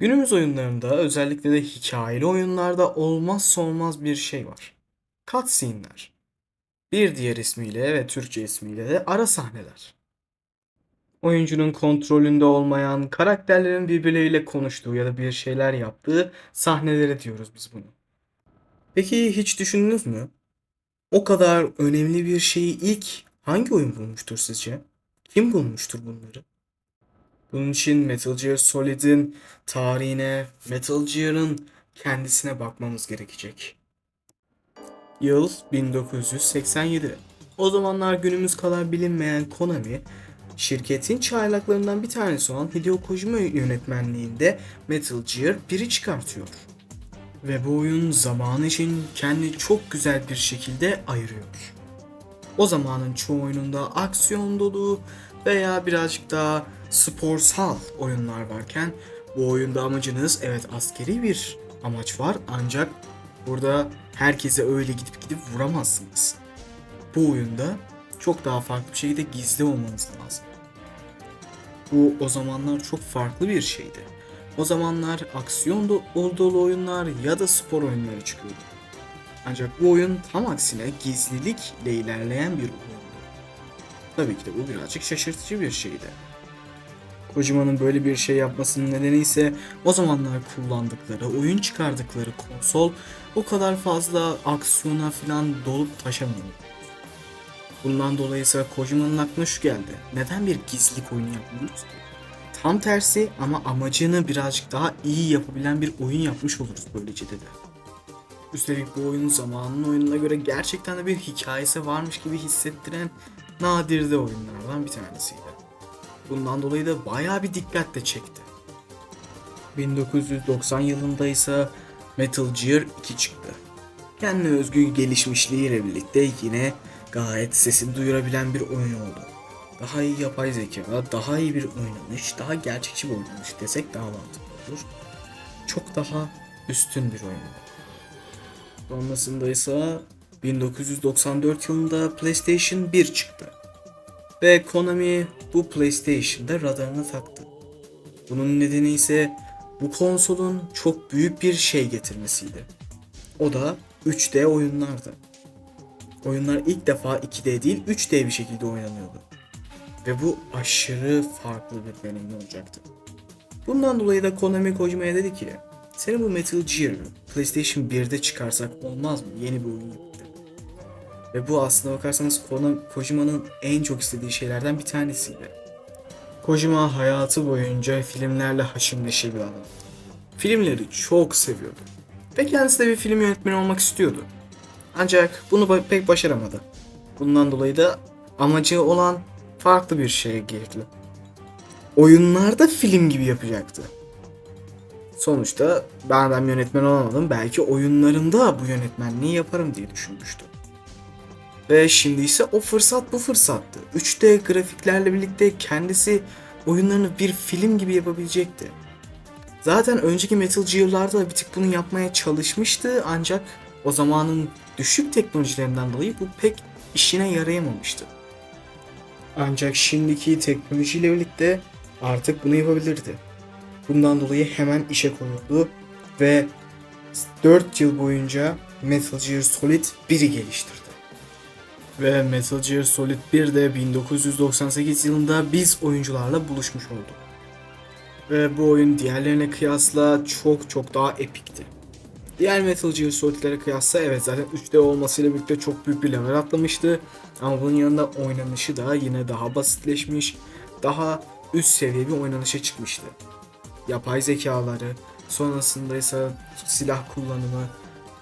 Günümüz oyunlarında özellikle de hikayeli oyunlarda olmazsa olmaz bir şey var. Cutscene'ler. Bir diğer ismiyle ve Türkçe ismiyle de ara sahneler. Oyuncunun kontrolünde olmayan karakterlerin birbirleriyle konuştuğu ya da bir şeyler yaptığı sahnelere diyoruz biz bunu. Peki hiç düşündünüz mü? O kadar önemli bir şeyi ilk hangi oyun bulmuştur sizce? Kim bulmuştur bunları? Bunun için Metal Gear Solid'in tarihine, Metal Gear'ın kendisine bakmamız gerekecek. Yıl 1987. O zamanlar günümüz kadar bilinmeyen Konami, şirketin çaylaklarından bir tanesi olan Hideo Kojima yönetmenliğinde Metal Gear 1'i çıkartıyor. Ve bu oyun zamanı için kendini çok güzel bir şekilde ayırıyor. O zamanın çoğu oyununda aksiyon dolu veya birazcık daha sporsal oyunlar varken bu oyunda amacınız evet askeri bir amaç var ancak burada herkese öyle gidip gidip vuramazsınız. Bu oyunda çok daha farklı bir şekilde gizli olmanız lazım. Bu o zamanlar çok farklı bir şeydi. O zamanlar aksiyon do- dolu oyunlar ya da spor oyunları çıkıyordu. Ancak bu oyun tam aksine gizlilikle ilerleyen bir oyundu. Tabii ki de bu birazcık şaşırtıcı bir şeydi. Kojima'nın böyle bir şey yapmasının nedeni ise o zamanlar kullandıkları, oyun çıkardıkları konsol o kadar fazla aksiyona falan dolup taşamıyordu. Bundan dolayı ise Kojima'nın aklına şu geldi. Neden bir gizlilik oyunu yapmıyoruz ki? Tam tersi ama amacını birazcık daha iyi yapabilen bir oyun yapmış oluruz böylece dedi. Üstelik bu oyun zamanın oyununa göre gerçekten de bir hikayesi varmış gibi hissettiren nadir de oyunlardan bir tanesiydi. Bundan dolayı da bayağı bir dikkat de çekti. 1990 yılında ise Metal Gear 2 çıktı. Kendine özgü gelişmişliğiyle birlikte yine gayet sesini duyurabilen bir oyun oldu. Daha iyi yapay zeka, daha iyi bir oynanış, daha gerçekçi bir oynanış desek daha mantıklı olur. Çok daha üstün bir oyun. Sonrasında ise 1994 yılında PlayStation 1 çıktı. Ve Konami bu PlayStation'da radarına taktı. Bunun nedeni ise bu konsolun çok büyük bir şey getirmesiydi. O da 3D oyunlardı. Oyunlar ilk defa 2D değil 3D bir şekilde oynanıyordu. Ve bu aşırı farklı bir deneyim olacaktı. Bundan dolayı da Konami Kojima'ya dedi ki Seni bu Metal Gear'ı PlayStation 1'de çıkarsak olmaz mı? Yeni bir oyun. Ve bu aslında bakarsanız Kojima'nın en çok istediği şeylerden bir tanesiydi. Kojima hayatı boyunca filmlerle haşim neşir bir adam. Filmleri çok seviyordu. Ve kendisi de bir film yönetmeni olmak istiyordu. Ancak bunu pek başaramadı. Bundan dolayı da amacı olan farklı bir şeye girdi. Oyunlarda film gibi yapacaktı. Sonuçta ben adam yönetmen olamadım. Belki oyunlarımda bu yönetmenliği yaparım diye düşünmüştü. Ve şimdi ise o fırsat bu fırsattı. 3D grafiklerle birlikte kendisi oyunlarını bir film gibi yapabilecekti. Zaten önceki Metal Gear'larda bir tık bunu yapmaya çalışmıştı ancak o zamanın düşük teknolojilerinden dolayı bu pek işine yarayamamıştı. Ancak şimdiki teknolojiyle birlikte artık bunu yapabilirdi. Bundan dolayı hemen işe koyuldu ve 4 yıl boyunca Metal Gear Solid 1'i geliştirdi. Ve Metal Gear Solid 1 de 1998 yılında biz oyuncularla buluşmuş oldu. Ve bu oyun diğerlerine kıyasla çok çok daha epikti. Diğer Metal Gear Solid'lere kıyasla evet zaten 3D olmasıyla birlikte çok büyük bir level atlamıştı. Ama bunun yanında oynanışı da yine daha basitleşmiş, daha üst seviye bir oynanışa çıkmıştı. Yapay zekaları, sonrasında ise silah kullanımı,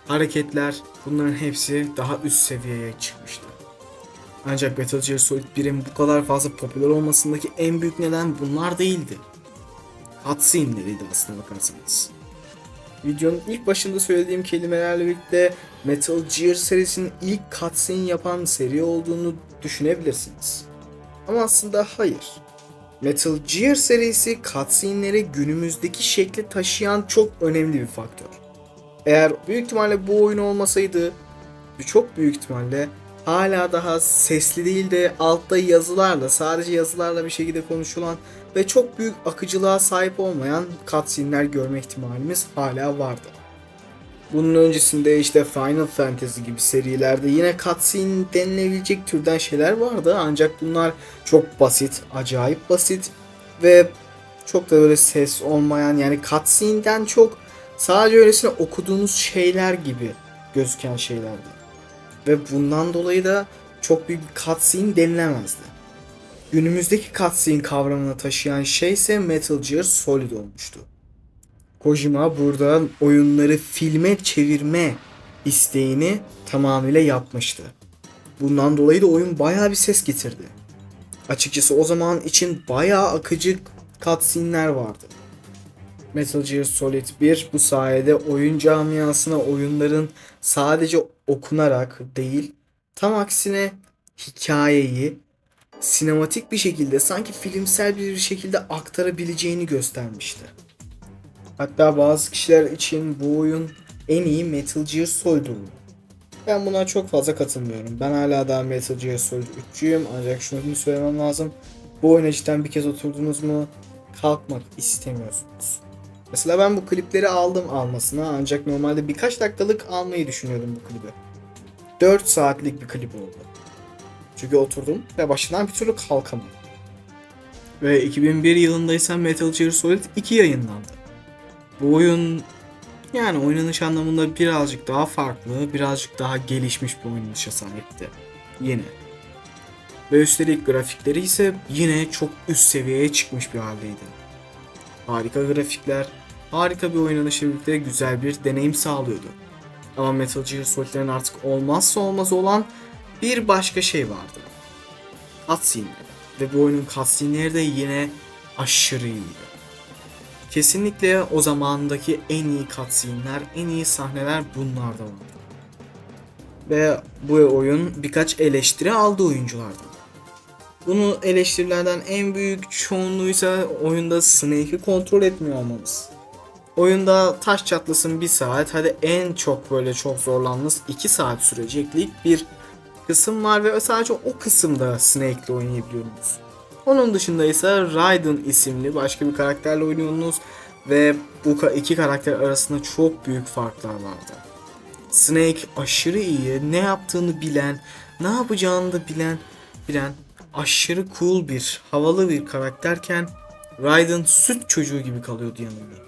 hareketler bunların hepsi daha üst seviyeye çıkmıştı. Ancak Metal Gear Solid 1'in bu kadar fazla popüler olmasındaki en büyük neden bunlar değildi. Cutscene'leriydi aslına bakarsanız. Videonun ilk başında söylediğim kelimelerle birlikte Metal Gear serisinin ilk cutscene yapan seri olduğunu düşünebilirsiniz. Ama aslında hayır. Metal Gear serisi cutscene'leri günümüzdeki şekli taşıyan çok önemli bir faktör. Eğer büyük ihtimalle bu oyun olmasaydı çok büyük ihtimalle hala daha sesli değil de altta yazılarla sadece yazılarla bir şekilde konuşulan ve çok büyük akıcılığa sahip olmayan cutscene'ler görme ihtimalimiz hala vardı. Bunun öncesinde işte Final Fantasy gibi serilerde yine cutscene denilebilecek türden şeyler vardı ancak bunlar çok basit, acayip basit ve çok da böyle ses olmayan yani cutscene'den çok sadece öylesine okuduğunuz şeyler gibi gözüken şeylerdi. Ve bundan dolayı da çok büyük bir cutscene denilemezdi. Günümüzdeki cutscene kavramını taşıyan şey ise Metal Gear Solid olmuştu. Kojima burada oyunları filme çevirme isteğini tamamıyla yapmıştı. Bundan dolayı da oyun bayağı bir ses getirdi. Açıkçası o zaman için bayağı akıcı cutscene'ler vardı. Metal Gear Solid 1 bu sayede oyun camiasına oyunların sadece okunarak değil, tam aksine hikayeyi sinematik bir şekilde sanki filmsel bir şekilde aktarabileceğini göstermişti. Hatta bazı kişiler için bu oyun en iyi Metal Gear Solid oyunu. Ben buna çok fazla katılmıyorum. Ben hala daha Metal Gear Solid 3'cüyüm ancak şunu söylemem lazım. Bu oyuna cidden bir kez oturdunuz mu kalkmak istemiyorsunuz. Mesela ben bu klipleri aldım almasına ancak normalde birkaç dakikalık almayı düşünüyordum bu klibi. 4 saatlik bir klip oldu. Çünkü oturdum ve başından bir türlü kalkamadım. Ve 2001 yılında ise Metal Gear Solid 2 yayınlandı. Bu oyun yani oynanış anlamında birazcık daha farklı, birazcık daha gelişmiş bir oynanışa sahipti. Yine. Ve üstelik grafikleri ise yine çok üst seviyeye çıkmış bir haldeydi. Harika grafikler, harika bir oynanışla birlikte güzel bir deneyim sağlıyordu. Ama Metal Gear Solid'lerin artık olmazsa olmaz olan bir başka şey vardı. Cutscene'ler. Ve bu oyunun cutscene'leri de yine aşırı iyiydi. Kesinlikle o zamandaki en iyi cutscene'ler, en iyi sahneler bunlarda vardı. Ve bu oyun birkaç eleştiri aldı oyunculardan. Bunu eleştirilerden en büyük çoğunluğuysa oyunda Snake'i kontrol etmiyor olmamız. Oyunda taş çatlasın bir saat hadi en çok böyle çok zorlandığınız 2 saat süreceklik bir kısım var ve sadece o kısımda Snake'le oynayabiliyorsunuz. Onun dışında ise Raiden isimli başka bir karakterle oynuyorsunuz ve bu iki karakter arasında çok büyük farklar vardı. Snake aşırı iyi, ne yaptığını bilen, ne yapacağını da bilen, bilen aşırı cool bir, havalı bir karakterken Raiden süt çocuğu gibi kalıyordu yanında.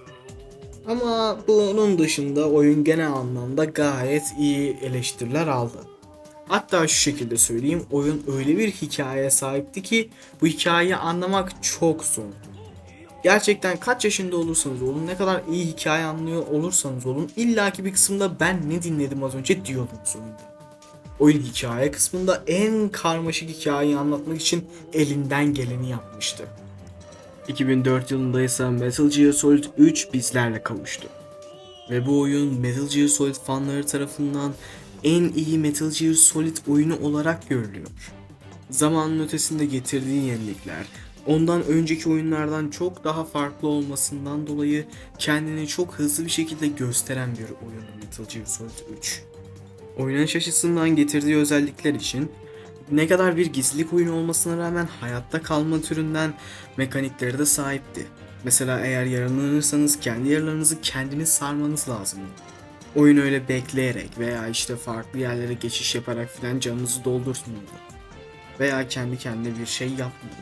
Ama bunun dışında oyun genel anlamda gayet iyi eleştiriler aldı. Hatta şu şekilde söyleyeyim oyun öyle bir hikayeye sahipti ki bu hikayeyi anlamak çok zor. Gerçekten kaç yaşında olursanız olun ne kadar iyi hikaye anlıyor olursanız olun illaki bir kısımda ben ne dinledim az önce diyordunuz oyunda. Oyun hikaye kısmında en karmaşık hikayeyi anlatmak için elinden geleni yapmıştı. 2004 yılında ise Metal Gear Solid 3 bizlerle kavuştu. Ve bu oyun Metal Gear Solid fanları tarafından en iyi Metal Gear Solid oyunu olarak görülüyor. Zamanın ötesinde getirdiği yenilikler, ondan önceki oyunlardan çok daha farklı olmasından dolayı kendini çok hızlı bir şekilde gösteren bir oyun Metal Gear Solid 3. Oynanış açısından getirdiği özellikler için ne kadar bir gizlilik oyunu olmasına rağmen hayatta kalma türünden mekanikleri de sahipti. Mesela eğer yaralanırsanız kendi yaralarınızı kendiniz sarmanız lazım. Oyun öyle bekleyerek veya işte farklı yerlere geçiş yaparak filan canınızı doldurtmuyordu. Veya kendi kendine bir şey yapmıyordu.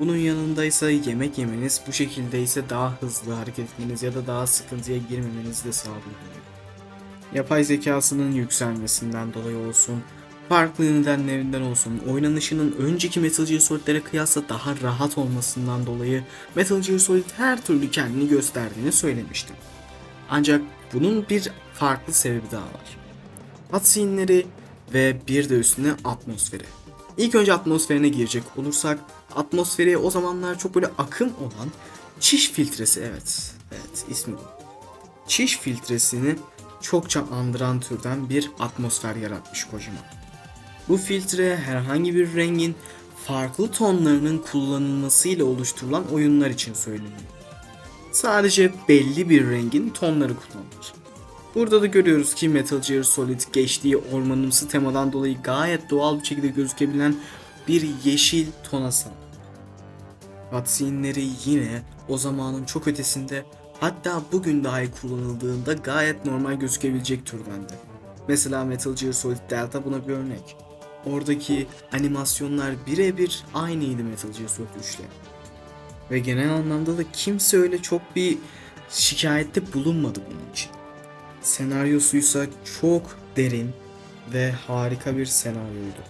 Bunun yanında ise yemek yemeniz bu şekilde ise daha hızlı hareket etmeniz ya da daha sıkıntıya girmemenizi de sağlıyor. Yapay zekasının yükselmesinden dolayı olsun, farklı nedenlerinden olsun, oynanışının önceki Metal Gear Solid'lere kıyasla daha rahat olmasından dolayı Metal Gear Solid her türlü kendini gösterdiğini söylemiştim. Ancak bunun bir farklı sebebi daha var. Cutscene'leri ve bir de üstüne atmosferi. İlk önce atmosferine girecek olursak, atmosferi o zamanlar çok böyle akım olan çiş filtresi evet. Evet ismi bu. Çiş filtresini çokça andıran türden bir atmosfer yaratmış Kojima. Bu filtre herhangi bir rengin farklı tonlarının kullanılmasıyla oluşturulan oyunlar için söyleniyor. Sadece belli bir rengin tonları kullanılır. Burada da görüyoruz ki Metal Gear Solid geçtiği ormanımsı temadan dolayı gayet doğal bir şekilde gözükebilen bir yeşil tona sahip. Cutscene'leri yine o zamanın çok ötesinde hatta bugün dahi kullanıldığında gayet normal gözükebilecek türdendi. Mesela Metal Gear Solid Delta buna bir örnek. Oradaki animasyonlar birebir aynıydı Metal Gear Solid 3'te. Ve genel anlamda da kimse öyle çok bir şikayette bulunmadı bunun için. Senaryosuysa çok derin ve harika bir senaryoydu.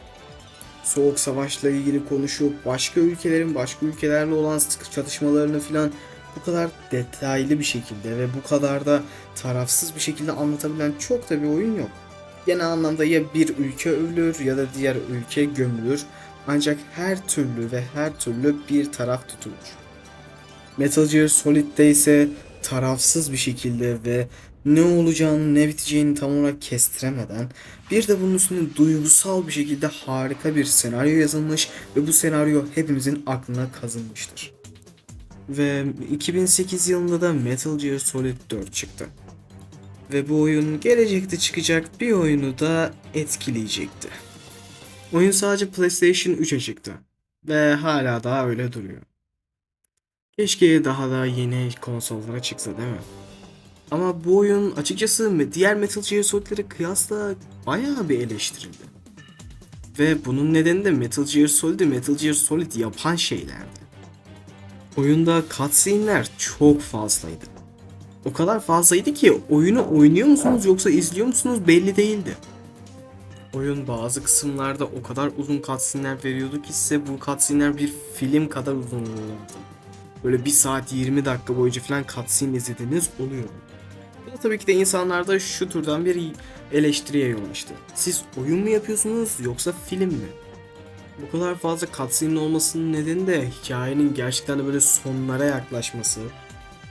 Soğuk Savaş'la ilgili konuşup başka ülkelerin başka ülkelerle olan sıkı çatışmalarını filan bu kadar detaylı bir şekilde ve bu kadar da tarafsız bir şekilde anlatabilen çok da bir oyun yok. Genel anlamda ya bir ülke övülür ya da diğer ülke gömülür. Ancak her türlü ve her türlü bir taraf tutulur. Metal Gear Solid'de ise tarafsız bir şekilde ve ne olacağını ne biteceğini tam olarak kestiremeden bir de bunun üstüne duygusal bir şekilde harika bir senaryo yazılmış ve bu senaryo hepimizin aklına kazınmıştır. Ve 2008 yılında da Metal Gear Solid 4 çıktı. Ve bu oyun gelecekte çıkacak bir oyunu da etkileyecekti. Oyun sadece PlayStation 3'e çıktı. Ve hala daha öyle duruyor. Keşke daha da yeni konsollara çıksa değil mi? Ama bu oyun açıkçası diğer Metal Gear Solid'lere kıyasla bayağı bir eleştirildi. Ve bunun nedeni de Metal Gear Solid'i Metal Gear Solid yapan şeylerdi. Oyunda cutscene'ler çok fazlaydı. O kadar fazlaydı ki oyunu oynuyor musunuz yoksa izliyor musunuz belli değildi. Oyun bazı kısımlarda o kadar uzun cutscene'ler veriyordu ki size bu cutscene'ler bir film kadar uzun oluyordu. Böyle 1 saat 20 dakika boyunca falan cutscene izlediğiniz oluyor. Bu tabii ki de insanlarda şu türden bir eleştiriye yol açtı. Siz oyun mu yapıyorsunuz yoksa film mi? Bu kadar fazla cutscene olmasının nedeni de hikayenin gerçekten de böyle sonlara yaklaşması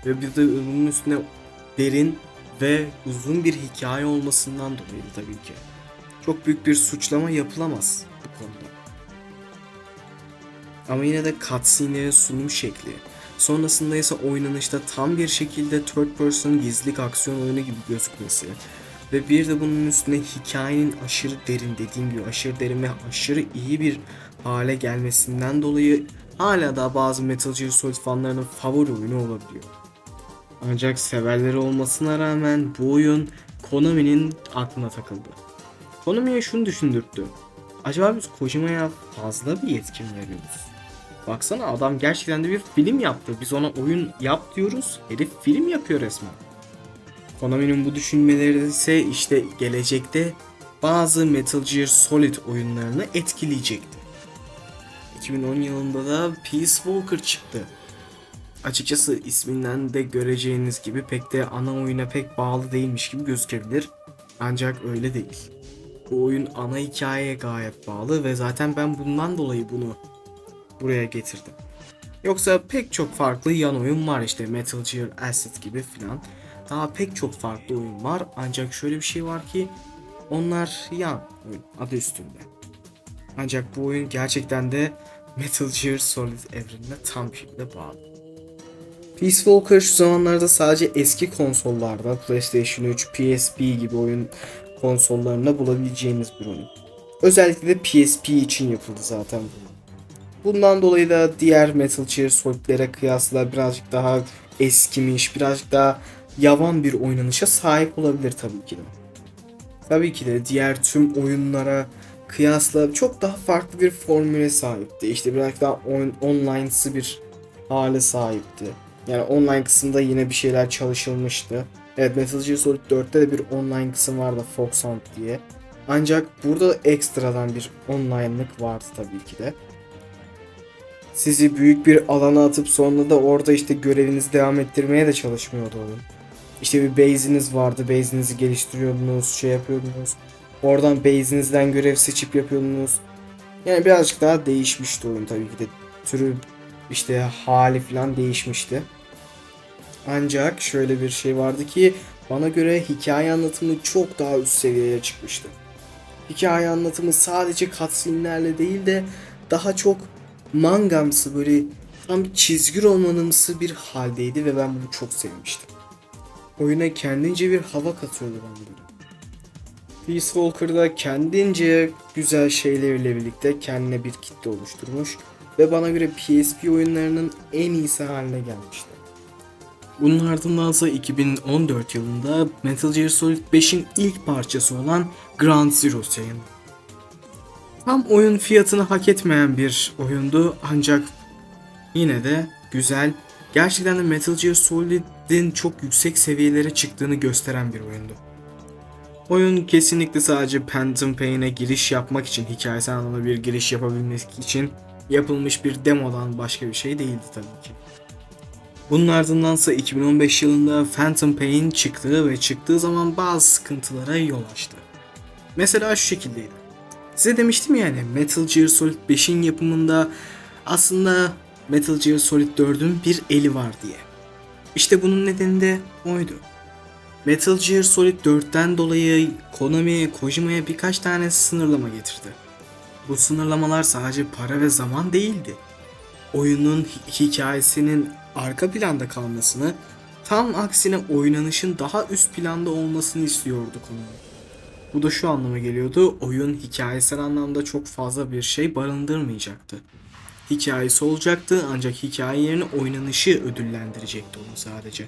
ve bir de bunun üstüne derin ve uzun bir hikaye olmasından dolayıydı tabii ki. Çok büyük bir suçlama yapılamaz bu konuda. Ama yine de cutscene'lerin sunum şekli, sonrasında ise oynanışta tam bir şekilde third person gizlilik aksiyon oyunu gibi gözükmesi ve bir de bunun üstüne hikayenin aşırı derin dediğim gibi aşırı derin ve aşırı iyi bir hale gelmesinden dolayı hala da bazı Metal Gear Solid fanlarının favori oyunu olabiliyor. Ancak severleri olmasına rağmen bu oyun Konami'nin aklına takıldı. Konami'ye şunu düşündürttü. Acaba biz Kojima'ya fazla bir yetki mi veriyoruz? Baksana adam gerçekten de bir film yaptı. Biz ona oyun yap diyoruz. Herif film yapıyor resmen. Konami'nin bu düşünmeleri ise işte gelecekte bazı Metal Gear Solid oyunlarını etkileyecekti. 2010 yılında da Peace Walker çıktı. Açıkçası isminden de göreceğiniz gibi pek de ana oyuna pek bağlı değilmiş gibi gözükebilir. Ancak öyle değil. Bu oyun ana hikayeye gayet bağlı ve zaten ben bundan dolayı bunu buraya getirdim. Yoksa pek çok farklı yan oyun var işte Metal Gear Acid gibi filan. Daha pek çok farklı oyun var ancak şöyle bir şey var ki onlar yan oyun adı üstünde. Ancak bu oyun gerçekten de Metal Gear Solid evrenine tam şekilde bağlı. Peace Walker şu zamanlarda sadece eski konsollarda PlayStation 3, PSP gibi oyun konsollarında bulabileceğiniz bir oyun. Özellikle de PSP için yapıldı zaten bu. Bundan dolayı da diğer Metal Gear Solid'lere kıyasla birazcık daha eskimiş, birazcık daha yavan bir oynanışa sahip olabilir tabii ki de. Tabii ki de diğer tüm oyunlara kıyasla çok daha farklı bir formüle sahipti. İşte birazcık daha on, online'sı bir hale sahipti. Yani online kısımda yine bir şeyler çalışılmıştı. Evet Metal Gear Solid 4'te de bir online kısım vardı Fox diye. Ancak burada ekstradan bir online'lık vardı tabii ki de. Sizi büyük bir alana atıp sonra da orada işte görevinizi devam ettirmeye de çalışmıyordu oyun. İşte bir base'iniz vardı. Base'inizi geliştiriyordunuz, şey yapıyordunuz. Oradan base'inizden görev seçip yapıyordunuz. Yani birazcık daha değişmişti oyun tabii ki de. Türü işte hali falan değişmişti. Ancak şöyle bir şey vardı ki bana göre hikaye anlatımı çok daha üst seviyeye çıkmıştı. Hikaye anlatımı sadece cutscene'lerle değil de daha çok mangamsı böyle tam çizgi romanımsı bir haldeydi ve ben bunu çok sevmiştim. Oyuna kendince bir hava katıyordu bana göre. Peace Walker'da kendince güzel şeylerle birlikte kendine bir kitle oluşturmuş. Ve bana göre PSP oyunlarının en iyisi haline gelmişti. Bunun ardındansa 2014 yılında Metal Gear Solid 5'in ilk parçası olan Ground Zeroes yayınlandı. Tam oyun fiyatını hak etmeyen bir oyundu ancak yine de güzel, gerçekten de Metal Gear Solid'in çok yüksek seviyelere çıktığını gösteren bir oyundu. Oyun kesinlikle sadece Phantom Pain'e giriş yapmak için, hikayesi anlamda bir giriş yapabilmek için yapılmış bir demodan başka bir şey değildi tabii ki. Bunun ardındansa 2015 yılında Phantom Pain çıktı ve çıktığı zaman bazı sıkıntılara yol açtı. Mesela şu şekildeydi. Size demiştim yani Metal Gear Solid 5'in yapımında aslında Metal Gear Solid 4'ün bir eli var diye. İşte bunun nedeni de oydu. Metal Gear Solid 4'ten dolayı Konami, Kojima'ya birkaç tane sınırlama getirdi. Bu sınırlamalar sadece para ve zaman değildi. Oyunun hi- hikayesinin arka planda kalmasını, tam aksine oynanışın daha üst planda olmasını istiyordu Konami. Bu da şu anlama geliyordu, oyun hikayesel anlamda çok fazla bir şey barındırmayacaktı. Hikayesi olacaktı ancak hikaye yerine oynanışı ödüllendirecekti onu sadece.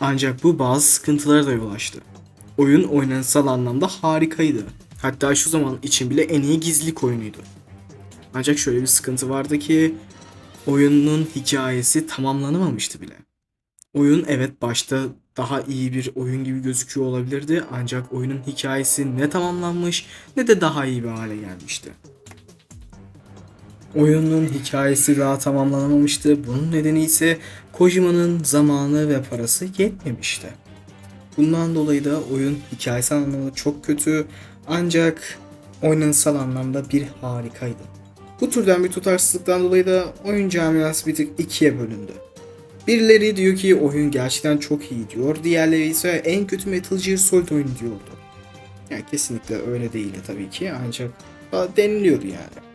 Ancak bu bazı sıkıntılara da yol açtı. Oyun oynanışsal anlamda harikaydı. Hatta şu zaman için bile en iyi gizlilik oyunuydu. Ancak şöyle bir sıkıntı vardı ki oyunun hikayesi tamamlanamamıştı bile. Oyun evet başta daha iyi bir oyun gibi gözüküyor olabilirdi ancak oyunun hikayesi ne tamamlanmış ne de daha iyi bir hale gelmişti. Oyunun hikayesi daha tamamlanamamıştı. Bunun nedeni ise Kojima'nın zamanı ve parası yetmemişti. Bundan dolayı da oyun hikayesel anlamda çok kötü ancak oynanışsal anlamda bir harikaydı. Bu türden bir tutarsızlıktan dolayı da oyun camiası bir tık ikiye bölündü. Birileri diyor ki oyun gerçekten çok iyi diyor. Diğerleri ise en kötü Metal Gear Solid oyunu diyordu. Yani kesinlikle öyle değildi tabii ki ancak deniliyordu yani.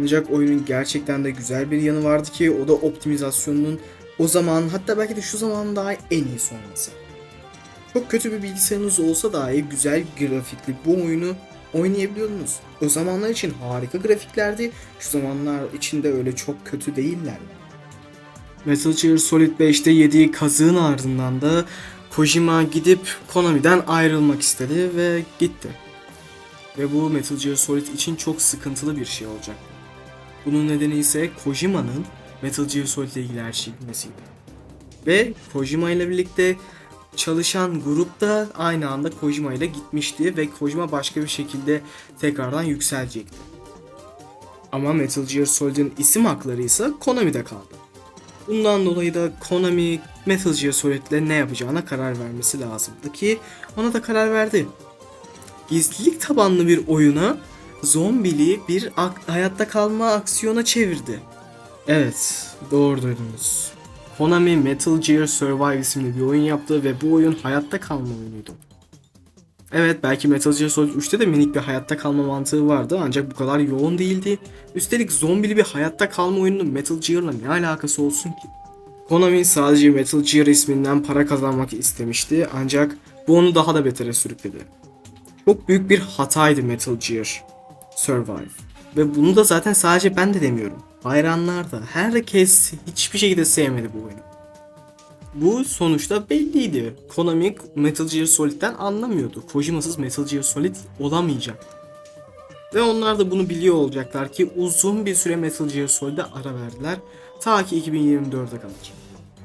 Ancak oyunun gerçekten de güzel bir yanı vardı ki o da optimizasyonunun o zaman hatta belki de şu zaman daha en iyisi olması. Çok kötü bir bilgisayarınız olsa dahi güzel grafikli bu oyunu oynayabiliyordunuz. O zamanlar için harika grafiklerdi. Şu zamanlar için de öyle çok kötü değiller. Metal Gear Solid 5'te yediği kazığın ardından da Kojima gidip Konami'den ayrılmak istedi ve gitti. Ve bu Metal Gear Solid için çok sıkıntılı bir şey olacak. Bunun nedeni ise Kojima'nın Metal Gear Solid ile ilgili her şeyi bilmesiydi. Ve Kojima ile birlikte çalışan grup da aynı anda Kojima ile gitmişti ve Kojima başka bir şekilde tekrardan yükselecekti. Ama Metal Gear Solid'in isim hakları ise Konami'de kaldı. Bundan dolayı da Konami Metal Gear Solid'le ne yapacağına karar vermesi lazımdı ki ona da karar verdi. Gizlilik tabanlı bir oyuna zombili bir hayatta kalma aksiyona çevirdi. Evet, doğru duydunuz. Konami Metal Gear Survive isimli bir oyun yaptı ve bu oyun hayatta kalma oyunuydu. Evet belki Metal Gear Solid 3'te de minik bir hayatta kalma mantığı vardı ancak bu kadar yoğun değildi. Üstelik zombili bir hayatta kalma oyununun Metal Gear'la ne alakası olsun ki? Konami sadece Metal Gear isminden para kazanmak istemişti ancak bu onu daha da betere sürükledi. Çok büyük bir hataydı Metal Gear Survive. Ve bunu da zaten sadece ben de demiyorum. Hayranlar da herkes hiçbir şekilde sevmedi bu oyunu. Bu sonuçta belliydi. Konami Metal Gear Solid'den anlamıyordu. Kojima'sız Metal Gear Solid olamayacak. Ve onlar da bunu biliyor olacaklar ki uzun bir süre Metal Gear Solid'e ara verdiler. Ta ki 2024'e kadar.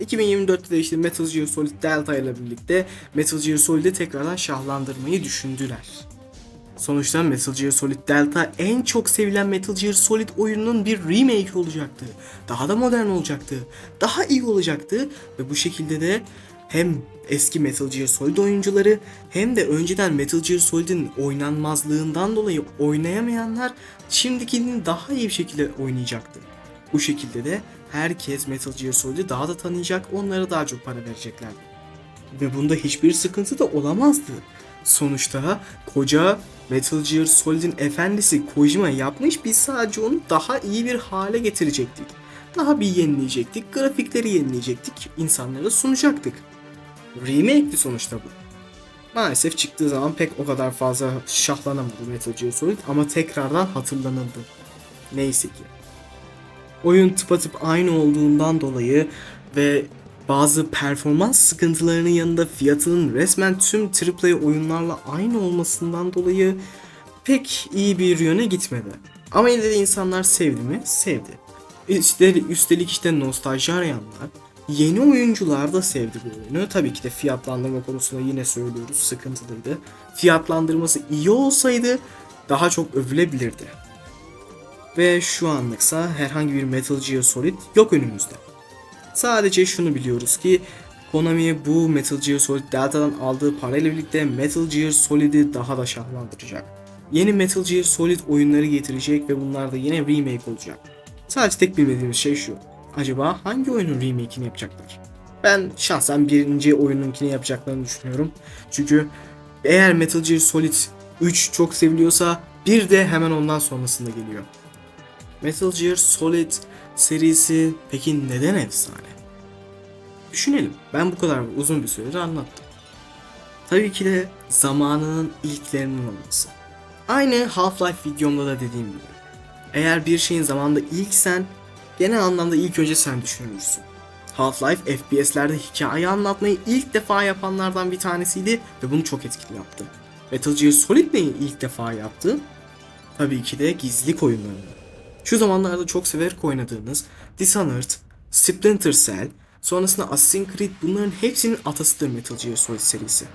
2024'te de işte Metal Gear Solid Delta ile birlikte Metal Gear Solid'i tekrardan şahlandırmayı düşündüler. Sonuçta Metal Gear Solid Delta en çok sevilen Metal Gear Solid oyununun bir remake olacaktı. Daha da modern olacaktı. Daha iyi olacaktı ve bu şekilde de hem eski Metal Gear Solid oyuncuları hem de önceden Metal Gear Solid'in oynanmazlığından dolayı oynayamayanlar şimdikinin daha iyi bir şekilde oynayacaktı. Bu şekilde de herkes Metal Gear Solid'i daha da tanıyacak, onlara daha çok para vereceklerdi. Ve bunda hiçbir sıkıntı da olamazdı. Sonuçta koca Metal Gear Solid'in efendisi Kojima yapmış biz sadece onu daha iyi bir hale getirecektik. Daha bir yenileyecektik, grafikleri yenileyecektik, insanlara sunacaktık. Remake'ti sonuçta bu. Maalesef çıktığı zaman pek o kadar fazla şahlanamadı Metal Gear Solid ama tekrardan hatırlanıldı. Neyse ki. Oyun tıpatıp aynı olduğundan dolayı ve bazı performans sıkıntılarının yanında fiyatının resmen tüm AAA oyunlarla aynı olmasından dolayı pek iyi bir yöne gitmedi. Ama yine de insanlar sevdi mi? Sevdi. Üstelik, üstelik işte nostalji arayanlar, yeni oyuncular da sevdi bu oyunu. Tabii ki de fiyatlandırma konusunda yine söylüyoruz sıkıntılıydı. Fiyatlandırması iyi olsaydı daha çok övülebilirdi. Ve şu anlıksa herhangi bir Metal Gear Solid yok önümüzde. Sadece şunu biliyoruz ki Konami bu Metal Gear Solid Delta'dan aldığı parayla birlikte Metal Gear Solid'i daha da şahlandıracak. Yeni Metal Gear Solid oyunları getirecek ve bunlar da yine remake olacak. Sadece tek bilmediğimiz şey şu. Acaba hangi oyunun remake'ini yapacaklar? Ben şahsen birinci oyununkini yapacaklarını düşünüyorum. Çünkü eğer Metal Gear Solid 3 çok seviliyorsa bir de hemen ondan sonrasında geliyor. Metal Gear Solid serisi peki neden efsane? Düşünelim. Ben bu kadar uzun bir süredir anlattım. Tabii ki de zamanının ilklerinin olması. Aynı Half-Life videomda da dediğim gibi. Eğer bir şeyin zamanında ilksen genel anlamda ilk önce sen düşünürsün. Half-Life FPS'lerde hikaye anlatmayı ilk defa yapanlardan bir tanesiydi ve bunu çok etkili yaptı. Metal Gear Solid neyi ilk defa yaptı? Tabii ki de gizlilik oyunlarını. Şu zamanlarda çok severek oynadığınız Dishonored, Splinter Cell, sonrasında Assassin's Creed bunların hepsinin atasıdır Metal Gear Solid serisi.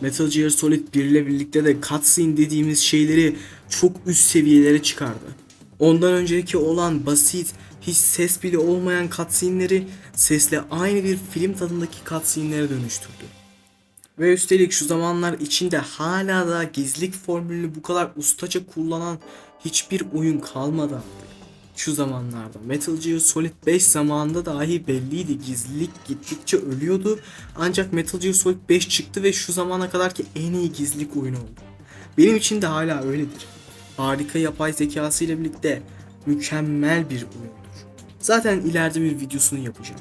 Metal Gear Solid 1 ile birlikte de cutscene dediğimiz şeyleri çok üst seviyelere çıkardı. Ondan önceki olan basit, hiç ses bile olmayan cutscene'leri sesle aynı bir film tadındaki cutscene'lere dönüştürdü. Ve üstelik şu zamanlar içinde hala da gizlilik formülünü bu kadar ustaca kullanan hiçbir oyun kalmadı. Şu zamanlarda Metal Gear Solid 5 zamanında dahi belliydi gizlilik gittikçe ölüyordu. Ancak Metal Gear Solid 5 çıktı ve şu zamana kadarki en iyi gizlilik oyunu oldu. Benim için de hala öyledir. Harika yapay zekası ile birlikte mükemmel bir oyundur. Zaten ileride bir videosunu yapacağım.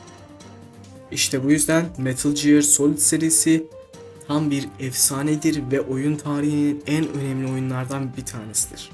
İşte bu yüzden Metal Gear Solid serisi tam bir efsanedir ve oyun tarihinin en önemli oyunlardan bir tanesidir.